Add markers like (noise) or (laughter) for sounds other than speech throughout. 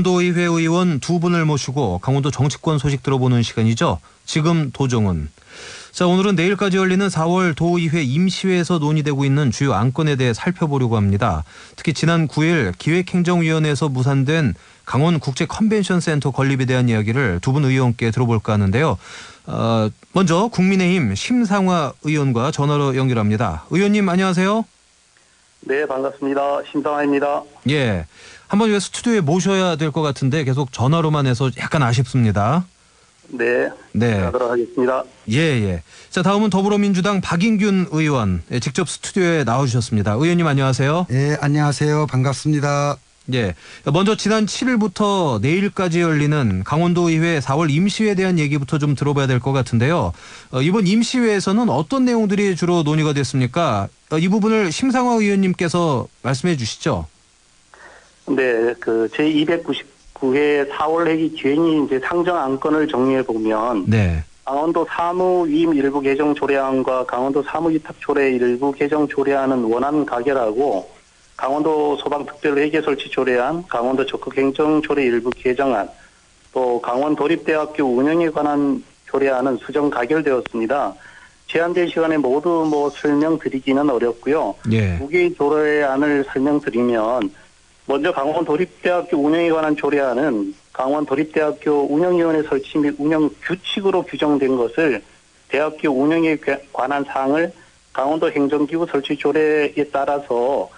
강원도의회 의원 두 분을 모시고 강원도 정치권 소식 들어보는 시간이죠. 지금 도정은. 자, 오늘은 내일까지 열리는 4월 도의회 임시회에서 논의되고 있는 주요 안건에 대해 살펴보려고 합니다. 특히 지난 9일 기획행정위원회에서 무산된 강원 국제 컨벤션 센터 건립에 대한 이야기를 두 분 의원께 들어볼까 하는데요. 어, 먼저 국민의힘 심상화 의원과 전화로 연결합니다. 의원님 안녕하세요. 네, 반갑습니다. 심상아입니다. 예. 한번 왜 스튜디오에 모셔야 될 것 같은데 계속 전화로만 해서 약간 아쉽습니다. 네, 네. 하도록 하겠습니다. 예, 예. 자, 다음은 더불어민주당 박인균 의원. 예, 직접 스튜디오에 나와주셨습니다. 의원님 안녕하세요. 예, 안녕하세요. 반갑습니다. 예. 먼저 지난 7일부터 내일까지 열리는 강원도의회 4월 임시회 에 대한 얘기부터 좀 들어봐야 될 것 같은데요. 어, 이번 임시회에서는 어떤 내용들이 주로 논의가 됐습니까? 어, 이 부분을 심상화 의원님께서 말씀해 주시죠. 네, 그 제 299회 4월 회기 기획이 이제 상정 안건을 정리해 보면 네. 강원도 사무위임 일부 개정 조례안과 강원도 사무위탁 조례 일부 개정 조례안은 원안 가결하고 강원도 소방특별회계 설치 조례안, 강원도 적극행정 조례 일부 개정안, 또 강원 도립대학교 운영에 관한 조례안은 수정 가결되었습니다. 제한된 시간에 모두 뭐 설명드리기는 어렵고요. 예. 두 개의 조례안을 설명드리면 먼저 강원 도립대학교 운영에 관한 조례안은 강원 도립대학교 운영위원회 설치 및 운영 규칙으로 규정된 것을 대학교 운영에 관- 관한 사항을 강원도 행정기구 설치 조례에 따라서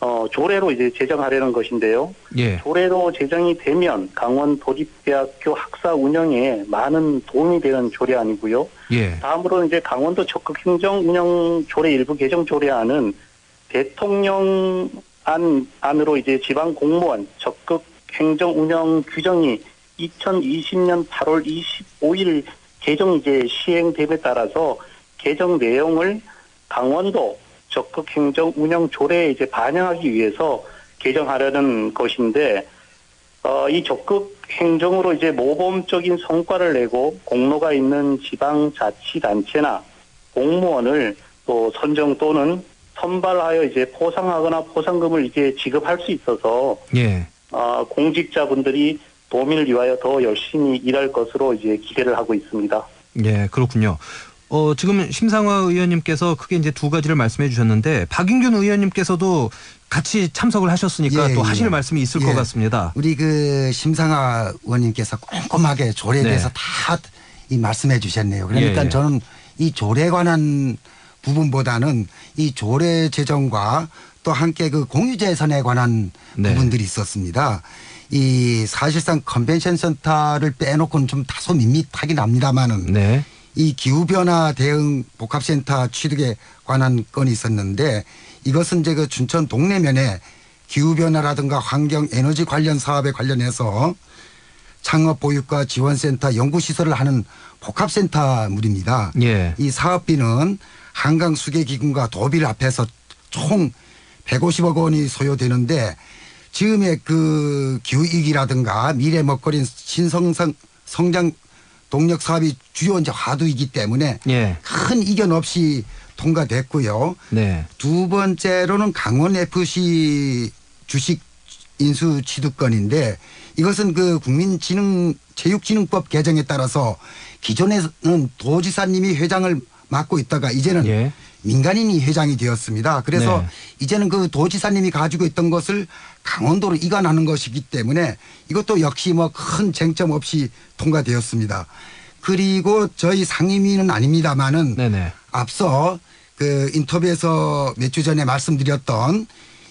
어, 조례로 이제 제정하려는 것인데요. 예. 조례로 제정이 되면 강원 도립대학교 학사 운영에 많은 도움이 되는 조례안이고요. 예. 다음으로 이제 강원도 적극 행정 운영 조례 일부 개정 조례안은 대통령 안 안으로 이제 지방 공무원 적극 행정 운영 규정이 2020년 8월 25일 개정 이제 시행됨에 따라서 개정 내용을 강원도 적극 행정 운영 조례에 이제 반영하기 위해서 개정하려는 것인데 어, 이 적극 행정으로 이제 모범적인 성과를 내고 공로가 있는 지방 자치단체나 공무원을 또 선정 또는 선발하여 이제 포상하거나 포상금을 이제 지급할 수 있어서 예. 어, 공직자분들이 도민을 위하여 더 열심히 일할 것으로 이제 기대를 하고 있습니다. 예, 그렇군요. 어, 지금 심상화 의원님께서 크게 이제 두 가지를 말씀해 주셨는데 박인균 의원님께서도 같이 참석을 하셨으니까 예, 또 예. 하실 말씀이 있을 예. 것 같습니다. 우리 그 심상아 의원님께서 꼼꼼하게 조례에 네. 대해서 다 이 말씀해 주셨네요. 그러니까 예, 예. 저는 이 조례에 관한 부분보다는 이 조례 제정과 또 함께 그 공유재선에 관한 네. 부분들이 있었습니다. 이 사실상 컨벤션 센터를 빼놓고는 좀 다소 밋밋하긴 합니다만은 네. 이 기후변화 대응 복합센터 취득에 관한 건이 있었는데 이것은 이제 그 춘천 동래면에 기후변화라든가 환경 에너지 관련 사업에 관련해서 창업 보육과 지원센터 연구시설을 하는 복합센터물입니다. 예. 이 사업비는 한강 수계기금과 도비를 합해서 총 150억 원이 소요되는데 지금의 그 기후위기라든가 미래 먹거리 신성상 성장 동력 사업이 주요 이제 화두이기 때문에 예. 큰 이견 없이 통과됐고요. 네. 두 번째로는 강원 FC 주식 인수 취득권인데 이것은 그 국민진흥 체육진흥법 개정에 따라서 기존에는 도지사님이 회장을 맡고 있다가 이제는 예. 민간인이 회장이 되었습니다. 그래서 네. 이제는 그 도지사님이 가지고 있던 것을 강원도로 이관하는 것이기 때문에 이것도 역시 뭐 큰 쟁점 없이 통과되었습니다. 그리고 저희 상임위는 아닙니다만은 네네. 앞서 그 인터뷰에서 몇 주 전에 말씀드렸던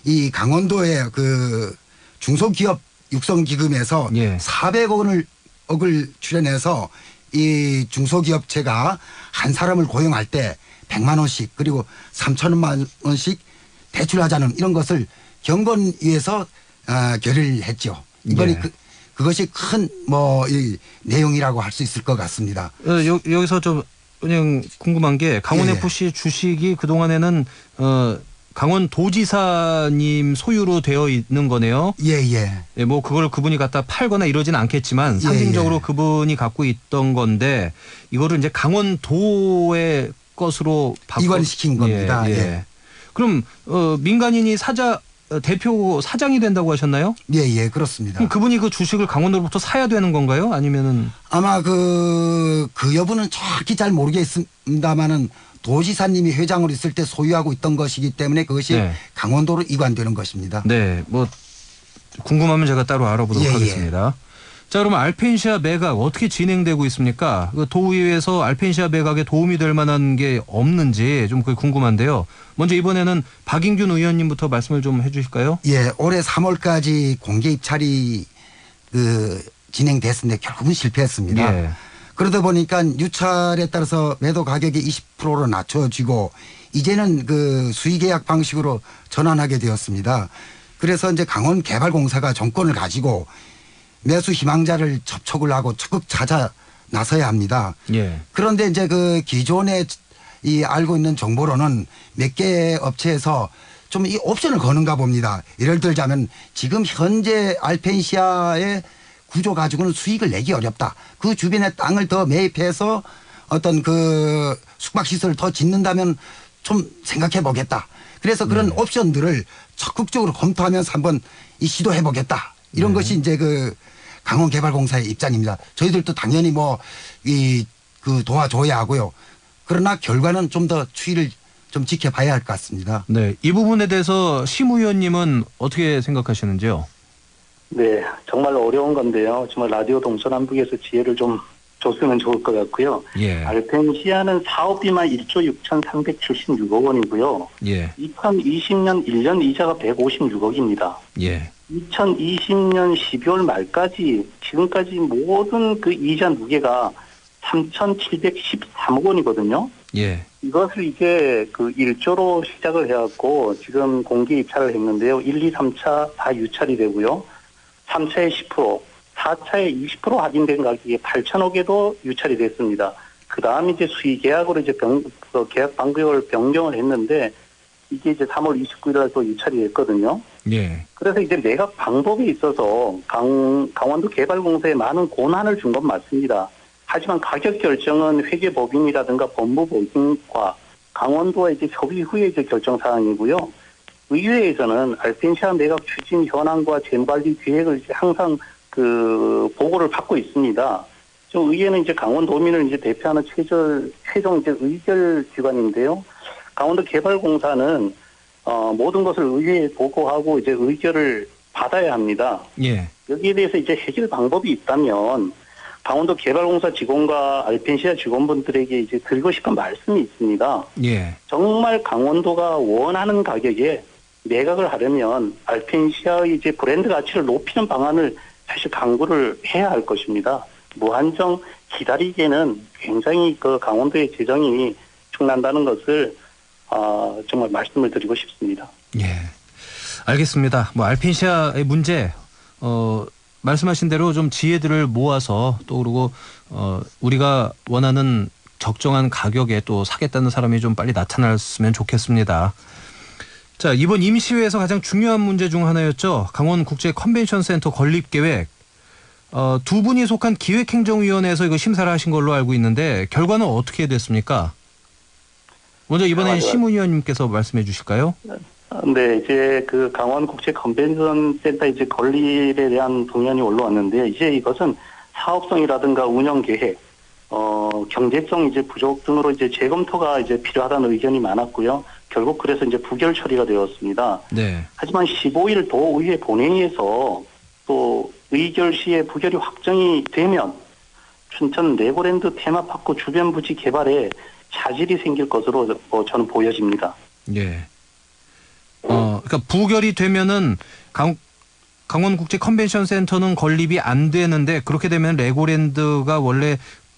이 강원도의 그 중소기업 육성기금에서 예. 400억 원을 억을 출연해서 이 중소기업체가 한 사람을 고용할 때 100만 원씩 그리고 3천만 원씩 대출하자는 이런 것을 경건위에서 아, 결의를 했죠. 이번에 예. 그, 그것이 큰 뭐 이 내용이라고 할 수 있을 것 같습니다. 어, 여, 여기서 좀 그냥 궁금한 게 강원 예. FC 주식이 그 동안에는 어, 강원 도지사님 소유로 되어 있는 거네요. 예, 예. 예, 뭐 그걸 그분이 갖다 팔거나 이러진 않겠지만 상징적으로 예. 그분이 갖고 있던 건데 이거를 이제 강원도의 것으로 바꿔 이관시킨 겁니다. 예. 그럼 어, 민간인이 사자 어, 대표 사장이 된다고 하셨나요? 예, 예, 그렇습니다. 그럼 그분이 그 주식을 강원도로부터 사야 되는 건가요? 아니면은 아마 그, 그 여부는 정확히 잘 모르겠습니다만은 도지사님이 회장으로 있을 때 소유하고 있던 것이기 때문에 그것이 네. 강원도로 이관되는 것입니다. 네, 뭐 궁금하면 제가 따로 알아보도록 예, 예. 하겠습니다. 자, 그러면 알펜시아 매각 어떻게 진행되고 있습니까? 그 도의회에서 알펜시아 매각에 도움이 될 만한 게 없는지 좀 그게 궁금한데요. 먼저 이번에는 박인균 의원님부터 말씀을 좀 해주실까요? 예, 올해 3월까지 공개 입찰이 그 진행됐는데 결국은 실패했습니다. 예. 그러다 보니까 유찰에 따라서 매도 가격이 20%로 낮춰지고 이제는 그 수의 계약 방식으로 전환하게 되었습니다. 그래서 이제 강원 개발공사가 정권을 가지고 매수 희망자를 접촉을 하고 적극 찾아 나서야 합니다. 예. 그런데 이제 그 기존에 이 알고 있는 정보로는 몇개 업체에서 좀 이 옵션을 거는가 봅니다. 예를 들자면 지금 현재 알펜시아의 구조 가지고는 수익을 내기 어렵다. 그 주변에 땅을 더 매입해서 어떤 그 숙박시설을 더 짓는다면 좀 생각해 보겠다. 그래서 그런 옵션들을 적극적으로 검토하면서 한번 이 시도해 보겠다. 이런 것이 이제 그 강원개발공사의 입장입니다. 저희들도 당연히 뭐 이 그 도와줘야 하고요. 그러나 결과는 좀 더 추이를 좀 지켜봐야 할 것 같습니다. 네, 이 부분에 대해서 심 의원님은 어떻게 생각하시는지요? 네, 정말 어려운 건데요. 정말 라디오 동서남북에서 지혜를 좀 줬으면 좋을 것 같고요. 예. 알펜시아는 사업비만 1조 6,376억 원이고요. 예. 2020년 1년 이자가 156억입니다. 예. 2020년 12월 말까지 지금까지 모든 그 이자 무게가 3,713억 원이거든요. 예. 이것을 이제 그 1조로 시작을 해갖고 지금 공개 입찰을 했는데요. 1, 2, 3차 다 유찰이 되고요. 3차에 10%, 4차에 20% 할인된 가격에 8천억에도 유찰이 됐습니다. 그 다음 이제 수의 계약으로 이제 병, 그 계약 방법을 변경을 했는데 이게 이제 3월 29일 날 또 유찰이 됐거든요. 예. 그래서 이제 매각 방법에 있어서 강, 강원도 개발공사에 많은 고난을 준 건 맞습니다. 하지만 가격 결정은 회계법인이라든가 법무법인과 강원도와 이제 협의 후에 이제 결정 사항이고요. 의회에서는 알펜시아 매각 추진 현황과 재무관리 계획을 이제 항상 그 보고를 받고 있습니다. 좀 의회는 이제 강원도민을 이제 대표하는 최절 최종 이제 의결 기관인데요. 강원도 개발공사는 어, 모든 것을 의회에 보고하고 이제 의결을 받아야 합니다. 예. 여기에 대해서 이제 해결 방법이 있다면 강원도 개발공사 직원과 알펜시아 직원분들에게 이제 드리고 싶은 말씀이 있습니다. 예. 정말 강원도가 원하는 가격에 매각을 하려면 알펜시아의 이제 브랜드 가치를 높이는 방안을 사실 강구를 해야 할 것입니다. 무한정 기다리기에는 굉장히 그 강원도의 재정이 축난다는 것을 아, 정말 말씀을 드리고 싶습니다. 예. 알겠습니다. 뭐 알펜시아의 문제 어 말씀하신 대로 좀 지혜들을 모아서 또 그리고 어 우리가 원하는 적정한 가격에 또 사겠다는 사람이 좀 빨리 나타났으면 좋겠습니다. 자, 이번 임시회에서 가장 중요한 문제 중 하나였죠. 강원 국제 컨벤션 센터 건립 계획. 어, 두 분이 속한 기획행정위원회에서 이거 심사를 하신 걸로 알고 있는데 결과는 어떻게 됐습니까? 먼저 이번엔 맞아요. 심 의원님께서 말씀해 주실까요? 네, 이제 그 강원 국제 컨벤션 센터 이제 건립에 대한 동의안이 올라왔는데 이제 이것은 사업성이라든가 운영 계획, 어 경제성 이제 부족 등으로 이제 재검토가 이제 필요하다는 의견이 많았고요. 결국 그래서 이제 부결 처리가 되었습니다. 네. 하지만 15일 도의회 본회의에서 또 의결 시에 부결이 확정이 되면 춘천 레고랜드 테마파크 주변 부지 개발에 차질이 생길 것으로 어, 저는 보여집니다. 예. 어, 그러니까 부결이 되면은 강 강원국제 컨벤션 센터는 건립이 안 되는데 그렇게 되면 레고랜드가 원래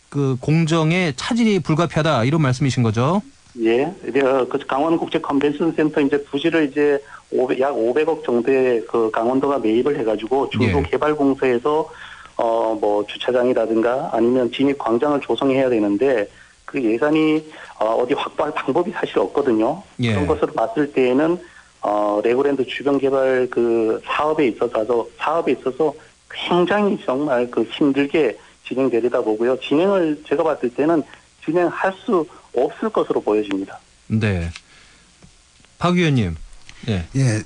그 공정에 차질이 불가피하다 이런 말씀이신 거죠? 예, 이제 어, 그 강원 국제 컨벤션 센터 이제 부지를 이제 500, 약 500억 정도의 그 강원도가 매입을 해가지고 중도 예. 개발 공사에서 어 뭐 주차장이라든가 아니면 진입 광장을 조성해야 되는데 그 예산이 어, 어디 확보할 방법이 사실 없거든요. 예. 그런 것으로 봤을 때에는 어 레고랜드 주변 개발 그 사업에 있어서 사업에 있어서 굉장히 정말 그 힘들게 진행되리다 보고요. 진행을 제가 봤을 때는 진행할 수 없을 것으로 보여집니다. 네. 박 의원님. 예. 예.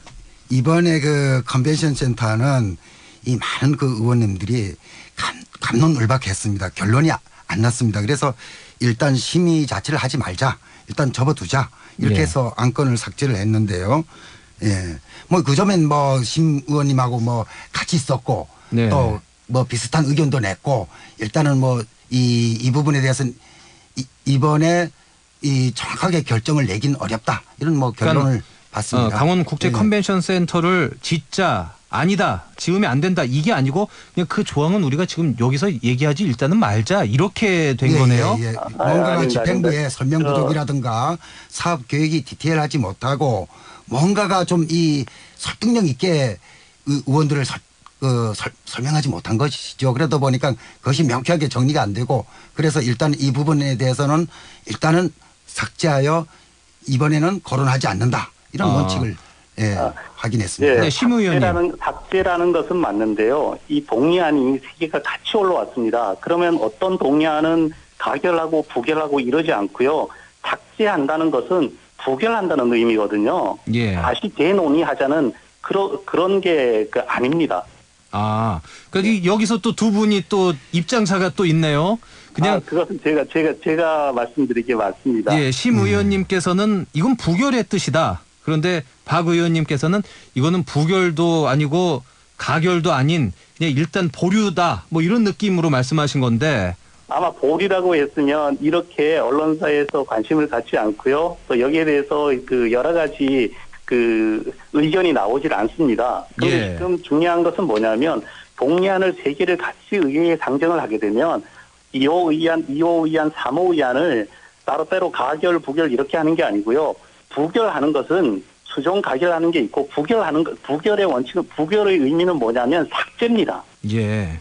이번에 그 컨벤션 센터는 이 많은 그 의원님들이 감, 감론을박했습니다. 결론이 아- 안 났습니다. 그래서 일단 심의 자체를 하지 말자. 일단 접어두자. 이렇게 예. 해서 안건을 삭제를 했는데요. 예. 뭐 그 점엔 뭐 심 의원님하고 뭐 같이 있었고 네. 또뭐 비슷한 의견도 냈고 일단은 뭐 이 이 부분에 대해서는 이, 이번에 이 정확하게 결정을 내긴 어렵다. 이런 뭐 결론을 그러니까, 봤습니다. 어, 강원 국제 예. 컨벤션 센터를 짓자 아니다 지으면 안 된다 이게 아니고 그냥 그 조항은 우리가 지금 여기서 얘기하지 일단은 말자 이렇게 된 예, 거네요. 예, 예. 아, 뭔가 아닙니다, 집행부의 아닙니다. 설명 부족이라든가 사업 계획이 디테일하지 못하고 뭔가가 좀 이 설득력 있게 의- 의원들을 설, 그 설, 설명하지 못한 것이죠. 그러다 보니까 그것이 명쾌하게 정리가 안 되고 그래서 일단 이 부분에 대해서는 일단은 삭제하여 이번에는 거론하지 않는다 이런 아. 원칙을 예, 확인했습니다. 네, 심 의원님. 삭제라는, 삭제라는 것은 맞는데요. 이 동의안이 세 개가 같이 올라왔습니다. 그러면 어떤 동의안은 가결하고 부결하고 이러지 않고요. 삭제한다는 것은 부결한다는 의미거든요. 예. 다시 재논의하자는 그런 그런 게 그 아닙니다. 아, 그러니까 이- 여기서 또 두 분이 또 입장차가 또 있네요. 아, 그냥 그것은 제가 제가 제가 말씀드리기 맞습니다. 예, 심 의원님께서는 이건 부결의 뜻이다. 그런데 박 의원님께서는 이거는 부결도 아니고 가결도 아닌 그냥 일단 보류다. 뭐 이런 느낌으로 말씀하신 건데. 아마 볼이라고 했으면 이렇게 언론사에서 관심을 갖지 않고요. 또 여기에 대해서 그 여러 가지 그 의견이 나오질 않습니다. 그런데 예. 지금 중요한 것은 뭐냐면 동의안을 세 개를 같이 의회에 상정을 하게 되면 2호 의안, 2호 의안, 3호 의안을 따로따로 가결, 부결 이렇게 하는 게 아니고요. 부결하는 것은 수정 가결하는 게 있고 부결하는 것, 부결의 원칙은 부결의 의미는 뭐냐면 삭제입니다. 예.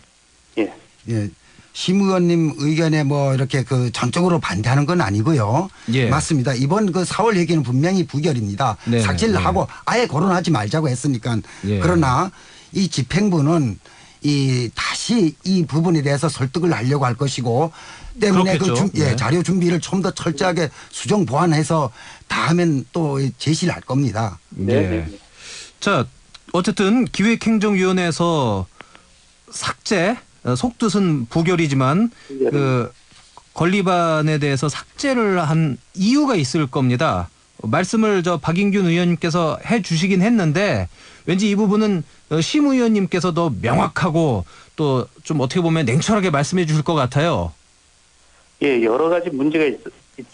예. 예. 심 의원님 의견에 뭐 이렇게 그 전적으로 반대하는 건 아니고요. 예. 맞습니다. 이번 그 4월 얘기는 분명히 부결입니다. 네네, 삭제를 네. 하고 아예 거론하지 말자고 했으니까. 예. 그러나 이 집행부는 이 다 시 이 부분에 대해서 설득을 하려고 할 것이고 때문에 그. 준- 예, 네. 자료 준비를 좀 더 철저하게 수정 보완해서 다음엔 또 제시를 할 겁니다. 네, 예. 네. 자, 어쨌든 기획행정위원회에서 삭제, 어, 속뜻은 부결이지만 예. 그 권리반에 대해서 삭제를 한 이유가 있을 겁니다. 말씀을 저 박인균 의원님께서 해 주시긴 했는데 왠지 이 부분은 어, 심 의원님께서 더 명확하고 또 좀 어떻게 보면 냉철하게 말씀해 주실 것 같아요. 예, 여러 가지 문제가 있,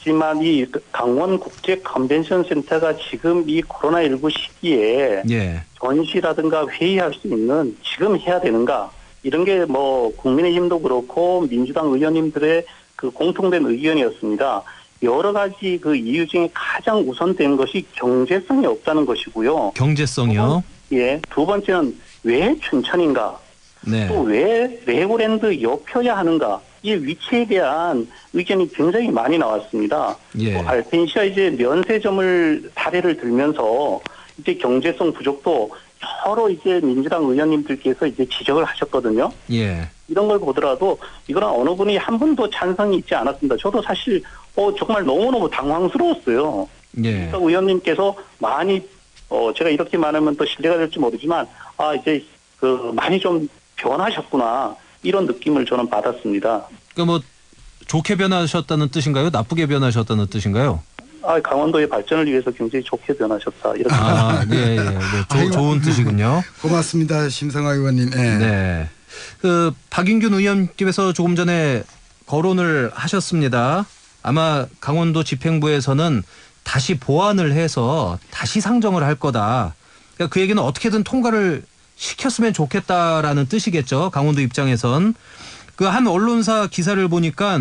지만 이 강원 국제 컨벤션 센터가 지금 이 코로나 19 시기에 예. 전시라든가 회의할 수 있는 지금 해야 되는가 이런 게 뭐 국민의힘도 그렇고 민주당 의원님들의 그 공통된 의견이었습니다. 여러 가지 그 이유 중에 가장 우선되는 것이 경제성이 없다는 것이고요. 경제성이요. 예, 두 번째는 왜 춘천인가? 네. 또왜 레고랜드 옆혀야 하는가? 이 위치에 대한 의견이 굉장히 많이 나왔습니다. 예. 또 알펜시아 이제 면세점을 사례를 들면서 이제 경제성 부족도 여러 이제 민주당 의원님들께서 이제 지적을 하셨거든요. 예. 이런 걸 보더라도 이거는 어느 분이 한 분도 찬성이 있지 않았습니다. 저도 사실 어 정말 너무너무 당황스러웠어요. 예. 그래서 의원님께서 많이 어 제가 이렇게 말하면 또 신뢰가 될지 모르지만 아 이제 그 많이 좀 변하셨구나 이런 느낌을 저는 받았습니다. 그러니까 뭐 좋게 변하셨다는 뜻인가요? 나쁘게 변하셨다는 뜻인가요? 아 강원도의 발전을 위해서 굉장히 좋게 변하셨다 이렇게 아, 예, 예. 네, 조- 아이고. 좋은 뜻이군요. (laughs) 고맙습니다. 심성화 의원님. 예. 네. 그 박인균 의원님께서 조금 전에 거론을 하셨습니다. 아마 강원도 집행부에서는 다시 보완을 해서 다시 상정을 할 거다. 그러니까 그 얘기는 어떻게든 통과를 시켰으면 좋겠다라는 뜻이겠죠. 강원도 입장에선. 그 한 언론사 기사를 보니까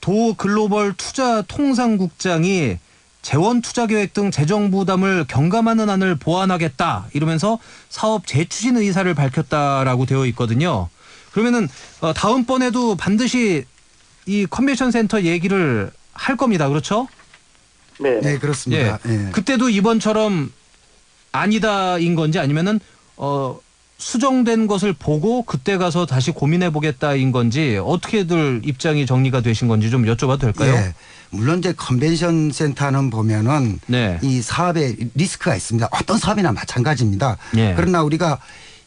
도 글로벌 투자 통상국장이 재원 투자 계획 등 재정 부담을 경감하는 안을 보완하겠다 이러면서 사업 재추진 의사를 밝혔다라고 되어 있거든요. 그러면은 어, 다음번에도 반드시 이 컨벤션 센터 얘기를 할 겁니다. 그렇죠? 네. 네, 그렇습니다. 예. 그때도 이번처럼 아니다인 건지 아니면은 어 수정된 것을 보고 그때 가서 다시 고민해 보겠다인 건지 어떻게들 입장이 정리가 되신 건지 좀 여쭤봐도 될까요? 예. 물론 이제 컨벤션 센터는 보면은 네. 이 사업에 리스크가 있습니다. 어떤 사업이나 마찬가지입니다. 예. 그러나 우리가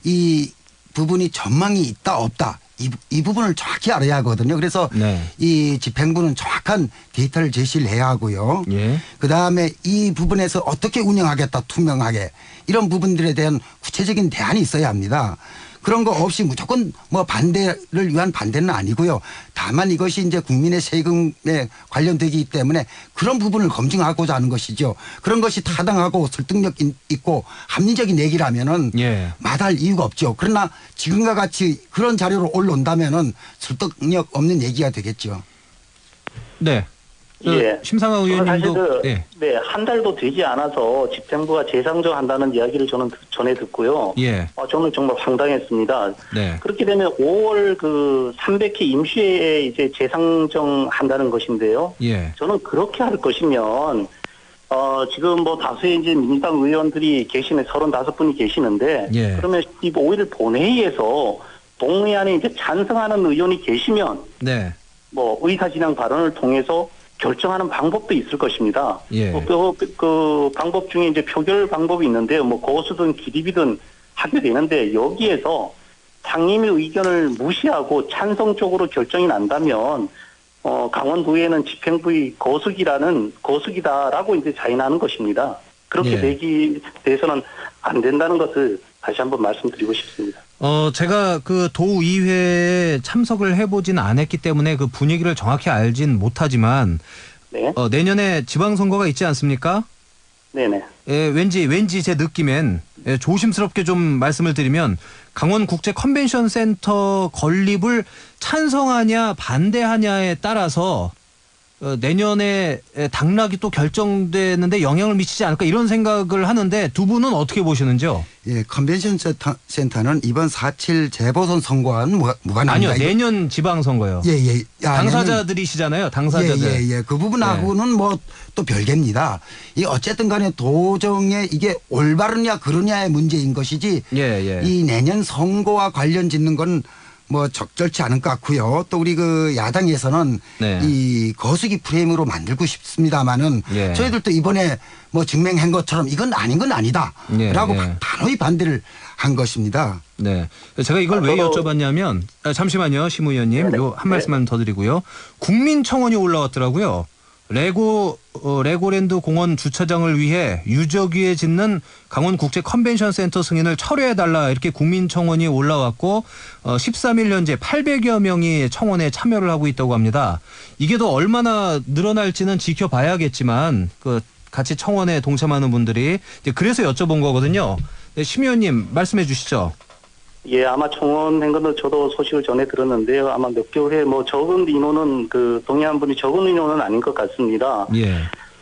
이 부분이 전망이 있다 없다 이, 이 부분을 정확히 알아야 하거든요. 그래서 네. 이 집행부는 정확한 데이터를 제시를 해야 하고요. 예. 그 다음에 이 부분에서 어떻게 운영하겠다 투명하게 이런 부분들에 대한 구체적인 대안이 있어야 합니다. 그런 거 없이 무조건 뭐 반대를 위한 반대는 아니고요. 다만 이것이 이제 국민의 세금에 관련되기 때문에 그런 부분을 검증하고자 하는 것이죠. 그런 것이 타당하고 설득력 있- 있고 합리적인 얘기라면은 예. 마다할 이유가 없죠. 그러나 지금과 같이 그런 자료로 올라온다면은 설득력 없는 얘기가 되겠죠. 네. 저 예. 심상화 저는 의원님도 그, 예. 네, 한 달도 되지 않아서 집행부가 재상정한다는 이야기를 저는 듣- 전해 듣고요. 예. 어, 저는 정말 황당했습니다. 네. 그렇게 되면 5월 그 300회 임시회에 이제 재상정한다는 것인데요. 예. 저는 그렇게 할 것이면 어 지금 뭐 다수의 이제 민주당 의원들이 계시는 35분이 계시는데 예. 그러면 15일 본회의에서 동의안에 이제 찬성하는 의원이 계시면 네. 뭐 의사진행 발언을 통해서 결정하는 방법도 있을 것입니다. 예. 뭐 그, 그 방법 중에 이제 표결 방법이 있는데요. 뭐 고수든 기립이든 하게 되는데 여기에서 상임위 의견을 무시하고 찬성 쪽으로 결정이 난다면 어, 강원도에는 집행부의 거수기라는 거수기다라고 이제 자인하는 것입니다. 그렇게 예. 되기 돼서는 안 된다는 것을 다시 한번 말씀드리고 싶습니다. 어, 제가 그 도의회에 참석을 해보진 않았기 때문에 그 분위기를 정확히 알진 못하지만, 네, 어, 내년에 지방선거가 있지 않습니까? 네네. 예, 왠지, 왠지 제 느낌엔, 예, 조심스럽게 좀 말씀을 드리면, 강원 국제 컨벤션 센터 건립을 찬성하냐, 반대하냐에 따라서, 어, 내년에 에, 당락이 또 결정되는데 영향을 미치지 않을까 이런 생각을 하는데 두 분은 어떻게 보시는지요? 예, 컨벤션 센터, 센터는 이번 4.7 재보선 선거와는 무관- 무관합니다. 아니요, 내년 지방선거요. 예, 예. 아, 당사자들이시잖아요, 당사자들. 예, 예, 예. 그 부분하고는 뭐또 별개입니다. 이 어쨌든 간에 도정에 이게 올바르냐 그러냐의 문제인 것이지 예, 예. 이 내년 선거와 관련 짓는 건 뭐 적절치 않은 것 같고요. 또 우리 그 야당에서는 네. 이 거수기 프레임으로 만들고 싶습니다마는 예. 저희들도 이번에 뭐 증명한 것처럼 이건 아닌 건 아니다. 예, 라고 예. 단호히 반대를 한 것입니다. 네. 제가 이걸 아, 왜 여쭤봤냐면, 아, 잠시만요, 심 의원님. 요한 네. 말씀만 더 드리고요. 국민청원이 올라왔더라고요. 레고, 어, 레고랜드 공원 주차장을 위해 유적 위에 짓는 강원 국제 컨벤션 센터 승인을 철회해 달라 이렇게 국민 청원이 올라왔고, 어, 13일 현재 800여 명이 청원에 참여를 하고 있다고 합니다. 이게 더 얼마나 늘어날지는 지켜봐야겠지만, 그, 같이 청원에 동참하는 분들이, 이제 그래서 여쭤본 거거든요. 네, 심 의원님 말씀해 주시죠. 예, 아마 청원한 거는 저도 소식을 전해 들었는데요. 아마 몇 개월 후에 뭐 적은 인원은 그 동의한 분이 적은 인원은 아닌 것 같습니다. 예.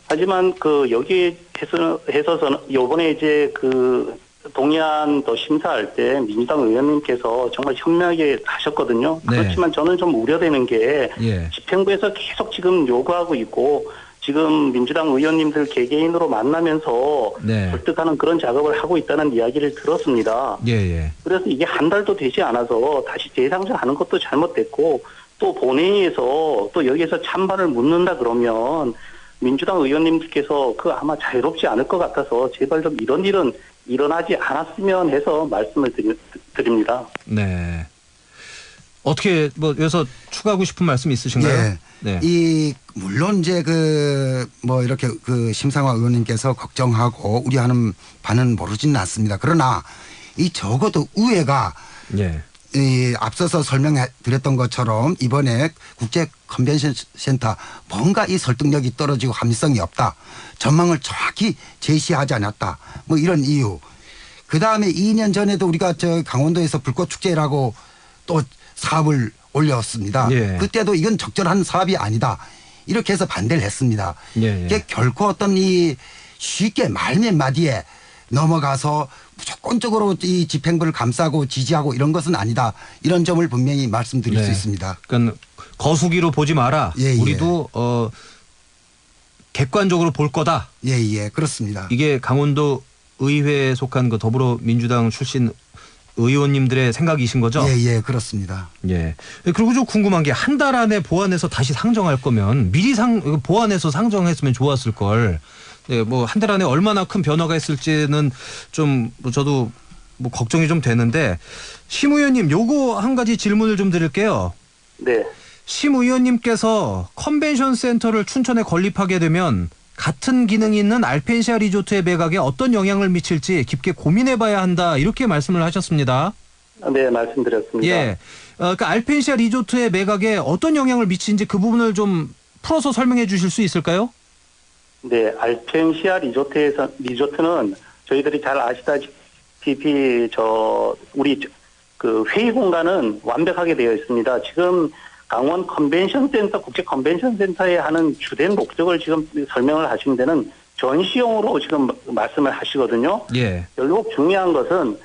하지만 그 여기에 해서 해서서는 요번에 이제 그 동의안 더 심사할 때 민주당 의원님께서 정말 현명하게 하셨거든요. 네. 그렇지만 저는 좀 우려되는 게 예. 집행부에서 계속 지금 요구하고 있고 지금 민주당 의원님들 개개인으로 만나면서 네. 설득하는 그런 작업을 하고 있다는 이야기를 들었습니다. 예, 예. 그래서 이게 한 달도 되지 않아서 다시 재상정하는 것도 잘못됐고 또 본회의에서 또 여기에서 찬반을 묻는다 그러면 민주당 의원님들께서 그 아마 자유롭지 않을 것 같아서 제발 좀 이런 일은 일어나지 않았으면 해서 말씀을 드립니다. 네. 어떻게 뭐 여기서 추가하고 싶은 말씀 있으신가요? 예. 네. 이 물론 이제 그 뭐 이렇게 그 심상화 의원님께서 걱정하고 우려하는 바는 모르지는 않습니다. 그러나 이 적어도 우회가 예. 이 앞서서 설명해 드렸던 것처럼 이번에 국제 컨벤션 센터 뭔가 이 설득력이 떨어지고 합리성이 없다. 전망을 정확히 제시하지 않았다. 뭐 이런 이유. 그 다음에 2년 전에도 우리가 저 강원도에서 불꽃 축제라고 또 사업을 올렸습니다. 예. 그때도 이건 적절한 사업이 아니다. 이렇게 해서 반대를 했습니다. 예, 예. 이게 결코 어떤 이 쉽게 말 몇 마디에 넘어가서 무조건적으로 이 집행부를 감싸고 지지하고 이런 것은 아니다. 이런 점을 분명히 말씀드릴 네. 수 있습니다. 그러니까 거수기로 보지 마라. 예, 예. 우리도 어 객관적으로 볼 거다. 예, 예, 그렇습니다. 이게 강원도 의회에 속한 그 더불어민주당 출신 의원님들의 생각이신 거죠? 예, 예, 그렇습니다. 예. 그리고 좀 궁금한 게 한 달 안에 보완해서 다시 상정할 거면 미리 상 보완해서 상정했으면 좋았을 걸. 네, 뭐한 달 안에 얼마나 큰 변화가 있을지는 좀뭐 저도 뭐 걱정이 좀 되는데 심 의원님 요거 한 가지 질문을 좀 드릴게요. 네. 심 의원님께서 컨벤션 센터를 춘천에 건립하게 되면 같은 기능이 있는 알펜시아 리조트의 매각에 어떤 영향을 미칠지 깊게 고민해봐야 한다 이렇게 말씀을 하셨습니다. 네, 말씀드렸습니다. 예. 어, 그러니까 알펜시아 리조트의 매각에 어떤 영향을 미치는지 그 부분을 좀 풀어서 설명해 주실 수 있을까요? 네, 알펜시아 리조트에서 리조트는 저희들이 잘 아시다시피 저 우리 저- 그 회의 공간은 완벽하게 되어 있습니다. 지금 강원 컨벤션 센터 국제 컨벤션 센터에 하는 주된 목적을 지금 설명을 하신 데는 전시용으로 지금 말씀을 하시거든요. 예. 결국 중요한 것은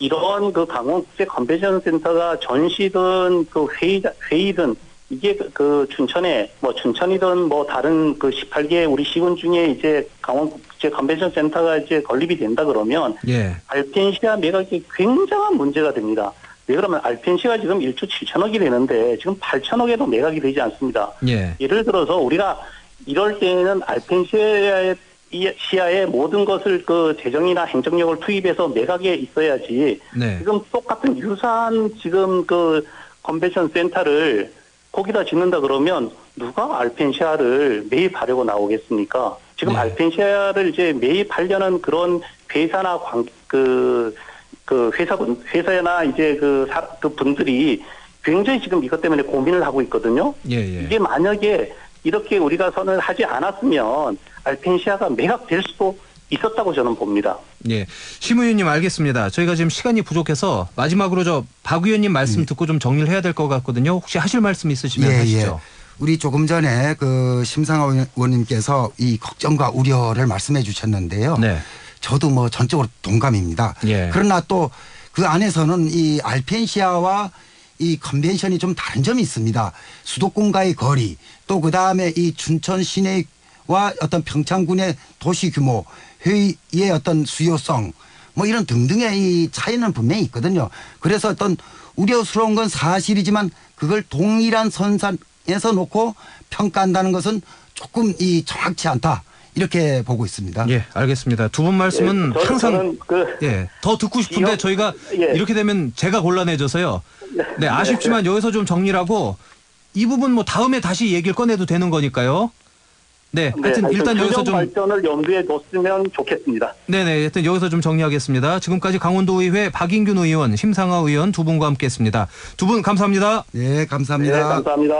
이런 그 강원 국제 컨벤션 센터가 전시든 그 회의 회의든 이게 그- 그 춘천에 뭐 춘천이든 뭐 다른 그 18개 우리 시군 중에 이제 강원 국제 컨벤션 센터가 이제 건립이 된다 그러면 예. 알펜시아 매각이 굉장한 문제가 됩니다. 왜 그러면 알펜시아가 지금 1조 7천억이 되는데 지금 8천억에도 매각이 되지 않습니다. 예. 예를 들어서 우리가 이럴 때에는 알펜시아의 이 시야의 모든 것을 그 재정이나 행정력을 투입해서 매각에 있어야지 네. 지금 똑같은 유사한 지금 그 컨벤션 센터를 거기다 짓는다 그러면 누가 알펜시아를 매입하려고 나오겠습니까? 지금 네. 알펜시아를 이제 매입하려는 그런 회사나 관, 그, 그 회사분, 회사나 이제 그, 사, 그 분들이 굉장히 지금 이것 때문에 고민을 하고 있거든요. 예, 예. 이게 만약에 이렇게 우리가 선을 하지 않았으면 알펜시아가 매각될 수도 있었다고 저는 봅니다. 예. 심 의원님 알겠습니다. 저희가 지금 시간이 부족해서 마지막으로 저 박 의원님 말씀 듣고 좀 정리를 해야 될 것 같거든요. 혹시 하실 말씀 있으시면 하시죠. 우리 조금 전에 그 심상하 의원님께서 이 걱정과 우려를 말씀해 주셨는데요. 네. 저도 뭐 전적으로 동감입니다. 예. 그러나 또 그 안에서는 이 알펜시아와 이 컨벤션이 좀 다른 점이 있습니다. 수도권과의 거리 또 그 다음에 이 춘천 시내와 어떤 평창군의 도시 규모 회의의 어떤 수요성 뭐 이런 등등의 이 차이는 분명히 있거든요. 그래서 어떤 우려스러운 건 사실이지만 그걸 동일한 선상에서 놓고 평가한다는 것은 조금 이 정확치 않다 이렇게 보고 있습니다. 예, 알겠습니다. 두 분 말씀은 예, 항상 그 예, 더 듣고 싶은데 이형- 저희가 예. 이렇게 되면 제가 곤란해져서요. 네, 아쉽지만 여기서 좀 정리를 하고 이 부분 뭐 다음에 다시 얘기를 꺼내도 되는 거니까요. 네, 하여튼 하여튼 일단 여기서 좀 발전을 염두에 뒀으면 좋겠습니다. 네 네, 하여튼 여기서 좀 정리하겠습니다. 지금까지 강원도의회 박인균 의원, 심상하 의원 두 분과 함께했습니다. 두 분 감사합니다. 네, 감사합니다. 네, 감사합니다.